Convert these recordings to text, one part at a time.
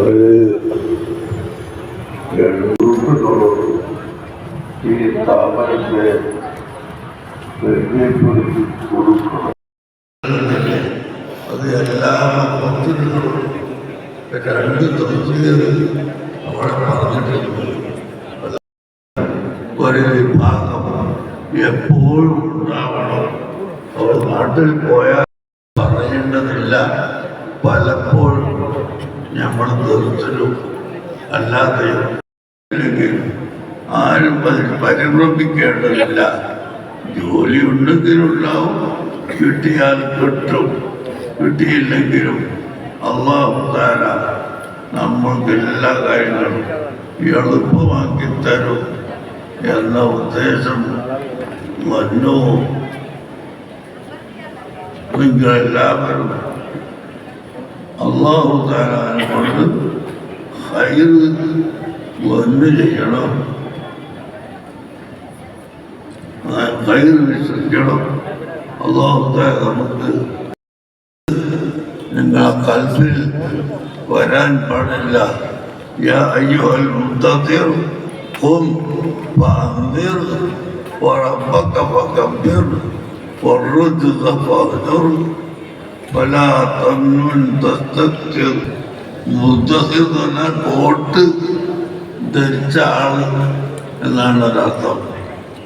ഒരു ഈ സ്ഥാപനത്തെ പരിചയപ്പെടുത്തി കൊടുക്കണം. അത് എല്ലാ പത്തിനും രണ്ട് തസ്തികകൾ അവിടെ പറഞ്ഞിട്ടുണ്ട്. ഒരു വിഭാഗം എപ്പോഴും ഉണ്ടാവണം. അവർ നാട്ടിൽ പോയാൽ പറയേണ്ടതില്ല. പലപ്പോഴും നമ്മൾ നിർത്തലും അല്ലാതെയോ അല്ലെങ്കിൽ ആരും അതിൽ പരിഭ്രമിക്കേണ്ടതില്ല. ജോലി ഉണ്ടെങ്കിലുണ്ടാവും കിട്ടിയാൽ കിട്ടും. കിട്ടിയില്ലെങ്കിലും അള്ളാഹു താര നമ്മൾക്ക് എല്ലാ കാര്യങ്ങളും എളുപ്പമാക്കി തരും എന്ന ഉദ്ദേശം വന്നു. നിങ്ങളെല്ലാവരും അള്ളാഹു താരാനെ കൊണ്ട് ഹൈറ് വന്നു ചെയ്യണം ഹൈറ് വിശ്വസിക്കണം അള്ളാഹു താര നമുക്ക് നിങ്ങളെ കൽപ്പിൽ വരാൻ പാടില്ല യാ അയ്യുഹൽ മുദ്ദത്തിർ ഖും ഫഅൻദിർ وربك فكبر والرجز فاهجر ولا تمنن تستكثر മുദ്ദത്തിർ എന്ന് പറഞ്ഞാൽ കോട്ട് ധരിച്ച ആള് എന്നാണ് ഒരർത്ഥം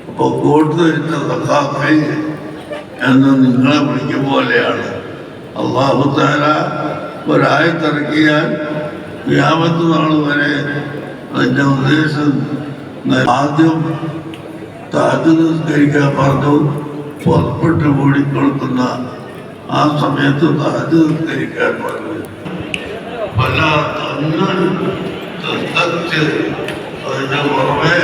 അപ്പോൾ കോട്ട് ധരിച്ച സഖാഫി എന്ന് നിങ്ങളെ വിളിക്കും പോലെയാണ് അള്ളാഹു താര ഒരായത്തിറക്കിയാൽ വ്യാപത്ത് നാൾ വരെ അതിൻ്റെ ഉദ്ദേശം ആദ്യം താജ് നിസ്കരിക്കാൻ പറഞ്ഞു പുറപ്പെട്ട് ഓടിക്കൊടുക്കുന്ന ആ സമയത്ത് അത് ധരിക്കാൻ പറഞ്ഞു. പല തന്നെ അതിന്റെ പുറമെ